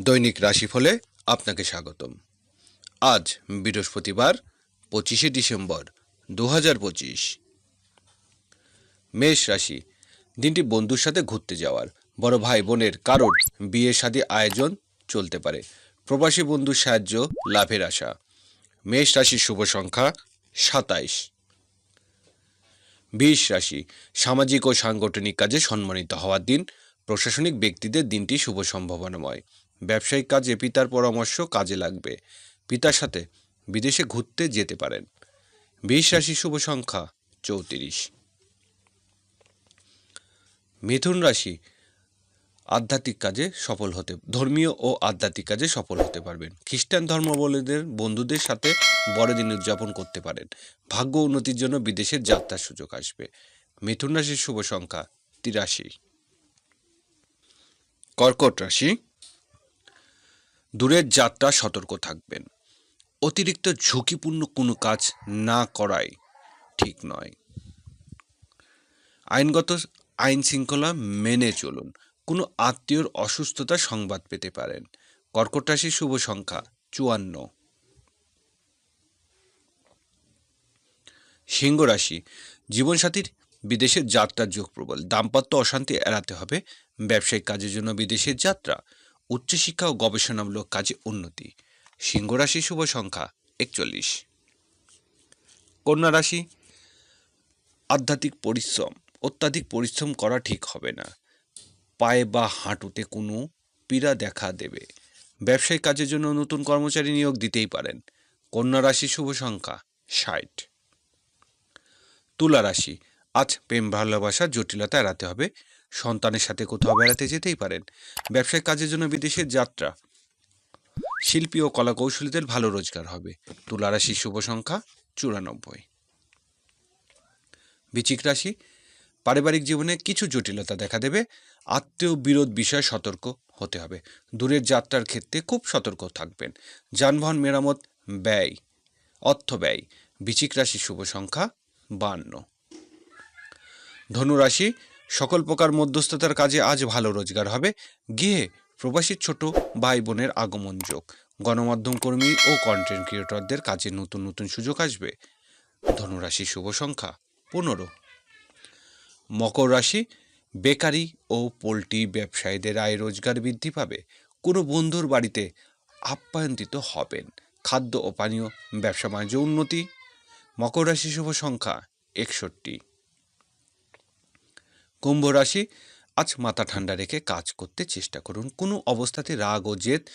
দৈনিক রাশিফলে আপনাকে স্বাগতম। আজ বৃহস্পতিবার, পঁচিশে ডিসেম্বর দু হাজার পঁচিশ। মেষ রাশি, দিনটি বন্ধুর সাথে ঘুরতে যাওয়ার। বড় ভাই বোনের কারোর বিয়ে শাদী আয়োজন চলতে পারে। প্রবাসী বন্ধুর সাহায্য, লাভের আশা। মেষ রাশির শুভ সংখ্যা সাতাইশ। বিষ রাশি, সামাজিক ও সাংগঠনিক কাজে সম্মানিত হওয়ার দিন। প্রশাসনিক ব্যক্তিদের দিনটি শুভ সম্ভাবনাময়। ব্যবসায়িক কাজে পিতার পরামর্শ কাজে লাগবে। পিতার সাথে বিদেশে ঘুরতে যেতে পারেন। বিষ রাশি শুভ সংখ্যা, চৌত্রিশ। মিথুন রাশি আধ্যাত্মিক কাজে সফল হতে, ধর্মীয় ও আধ্যাত্মিক কাজে সফল হতে পারবেন। খ্রিস্টান ধর্মাবলম্বীদের বন্ধুদের সাথে বড়দিন উদযাপন করতে পারেন। ভাগ্য উন্নতির জন্য বিদেশের যাত্রার সুযোগ আসবে। মিথুন রাশির শুভ সংখ্যা তিরাশি। কর্কট রাশি দূরের যাত্রা সতর্ক থাকবেন। অতিরিক্ত ঝুঁকিপূর্ণ কোনো কাজ না করাই ঠিক নয়। আইনগত আইন শৃঙ্খলা মেনে চলুন। কোনো আত্মীয়র অসুস্থতার সংবাদ পেতে পারেন। কর্কট রাশির শুভ সংখ্যা চুয়ান্ন। সিংহ রাশি, জীবনসাথীর বিদেশের যাত্রার যোগ প্রবল। দাম্পত্য অশান্তি এড়াতে হবে। ব্যবসায়িক কাজের জন্য বিদেশের যাত্রা। উচ্চশিক্ষা ও গবেষণামূলক কাজে উন্নতি। সিংহ রাশি শুভ সংখ্যা একচল্লিশ। কন্যা রাশি, আধ্যাত্মিক পরিশ্রম। অত্যাধিক পরিশ্রম করা ঠিক হবে না। পায়ে বা হাঁটুতে কোনো পীড়া দেখা দেবে। ব্যবসায়িক কাজের জন্য নতুন কর্মচারী নিয়োগ দিতেই পারেন। কন্যা রাশি শুভ সংখ্যা ষাট। তুলা রাশি, আজ প্রেম ভালোবাসার জটিলতা এড়াতে হবে। সন্তানের সাথে কোথাও বেড়াতে যেতেই পারেন। ব্যবসায়িক কাজের জন্য বিদেশের যাত্রা। শিল্পী ও কলাকৌশলীদের ভালো রোজগার হবে। তুলা রাশির শুভ সংখ্যা চুরানব্বই। বৃচিক রাশি, পারিবারিক জীবনে কিছু জটিলতা দেখা দেবে। আত্মীয় বিরোধ বিষয়ে সতর্ক হতে হবে। দূরের যাত্রার ক্ষেত্রে খুব সতর্ক থাকবেন। যানবাহন মেরামত, ব্যয়, অর্থ ব্যয়। বৃচিক রাশির শুভ সংখ্যা বান্ন। ধনুরাশি সকল প্রকার মধ্যস্থতার কাজে আজ ভালো রোজগার হবে। গিয়ে প্রবাসীর ছোট ভাই বোনের আগমন যোগ। গণমাধ্যম কর্মী ও কন্টেন্ট ক্রিয়েটরদের কাজে নতুন নতুন সুযোগ আসবে। ধনুরাশি শুভ সংখ্যা পনেরো। মকর রাশি বেকারি ও পোলট্রি ব্যবসায়ীদের আয় রোজগার বৃদ্ধি পাবে। কোনো বন্ধুর বাড়িতে আপ্যায়ন্তিত হবেন। খাদ্য ও পানীয় ব্যবসা বাণিজ্য উন্নতি। মকর রাশি শুভ সংখ্যা একষট্টি। কুম্ভ রাশি, আজ মাথা ঠান্ডা রেখে কাজ করতে চেষ্টা করুন। কোনো অবস্থাতে রাগ ও জেদ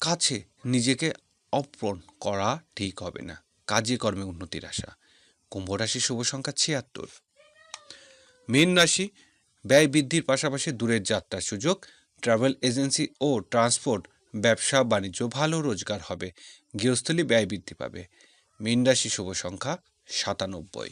কাছে নিজেকে অর্পণ করা ঠিক হবে না। কাজে কর্মে উন্নতির আশা। কুম্ভ রাশি শুভ সংখ্যা ছিয়াত্তর। মীন রাশি, ব্যয় বৃদ্ধির পাশাপাশি দূরের যাত্রার সুযোগ। ট্রাভেল এজেন্সি ও ট্রান্সপোর্ট, ব্যবসা, বাণিজ্য ভালো রোজগার হবে। গৃহস্থলী ব্যয় বৃদ্ধি পাবে। মীন রাশি শুভ সংখ্যা সাতানব্বই।